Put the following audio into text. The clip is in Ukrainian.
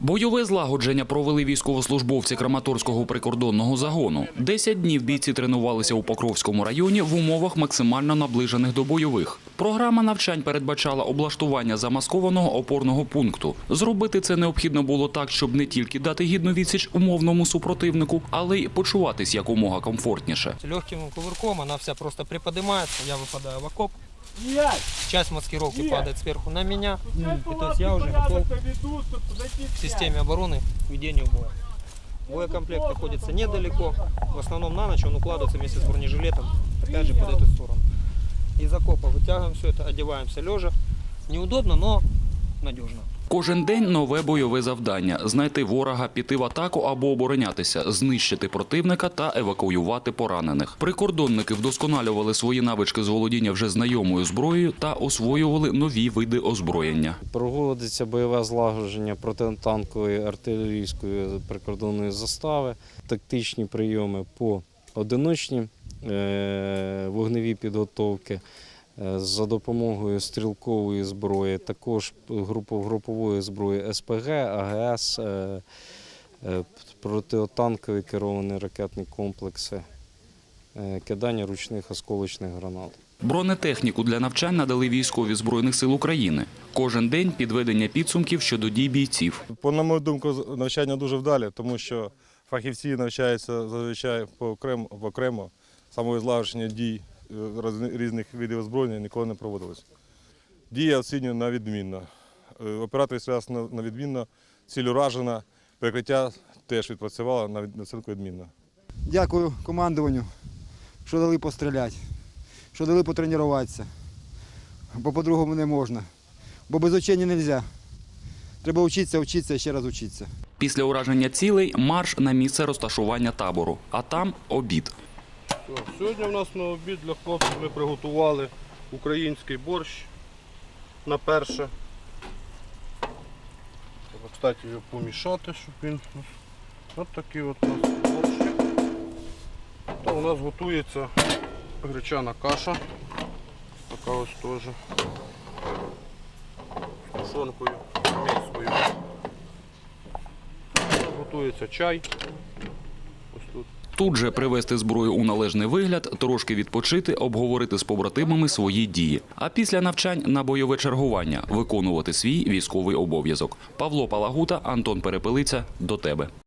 Бойове злагодження провели військовослужбовці Краматорського прикордонного загону. Десять днів бійці тренувалися у Покровському районі в умовах максимально наближених до бойових. Програма навчань передбачала облаштування замаскованого опорного пункту. Зробити це необхідно було так, щоб не тільки дати гідну відсіч умовному супротивнику, але й почуватись якомога комфортніше. Легким кувырком она вся просто приподнимается, я выпадаю в окоп. Часть маскировки падает сверху на меня. И то есть я уже готов к системе обороны к ведению боя. Боекомплект находится недалеко. В основном на ночь он укладывается вместе с бронежилетом, опять же под эту сторону. Из окопа вытягиваем все это, одеваемся лежа. Неудобно, но надежно. Кожен день нове бойове завдання знайти ворога, піти в атаку або оборонятися, знищити противника та евакуювати поранених. Прикордонники вдосконалювали свої навички з володіння вже знайомою зброєю та освоювали нові види озброєння. Проводиться бойове злагодження протитанкової артилерійської прикордонної застави, тактичні прийоми по одиночні е, вогневі підготовки за допомогою стрілкової зброї, також групової зброї СПГ, АГС, е, е, протитанкові керовані ракетні комплекси, е, кидання ручних осколочних гранат. Бронетехніку для навчань надали військові збройних сил України. Кожен день підведення підсумків щодо дій бійців. По на мою думку, навчання дуже вдалі, тому що фахівці навчаються зазвичай по окремо, по окремо. Саме злагодження дій е, різних видів озброєння ніколи не проводилось. Дія оцінюю на відмінно. Е, Оператор стрілявся на відмінно, ціль уражена, перекриття теж відпрацювало на від- на оцінку відмінно. Дякую командуванню, що дали постріляти, що дали потренуватися. Бо по-другому не можна. Бо без учення не можна. Треба вчитися, вчитися і ще раз вчитися. Після ураження цілей марш на місце розташування табору, а там обід. Сьогодні в нас на обід для хлопців ми приготували український борщ на перше. Треба, кстати, його помішати, щоб він. Ось такий от у нас борщ. Та у нас готується гречана каша. Така ось теж. З тушонкою. Готується чай. Тут же привести зброю у належний вигляд, трошки відпочити, обговорити з побратимами свої дії. А після навчань на бойове чергування виконувати свій військовий обов'язок. Павло Палагута, Антон Перепелиця. До тебе.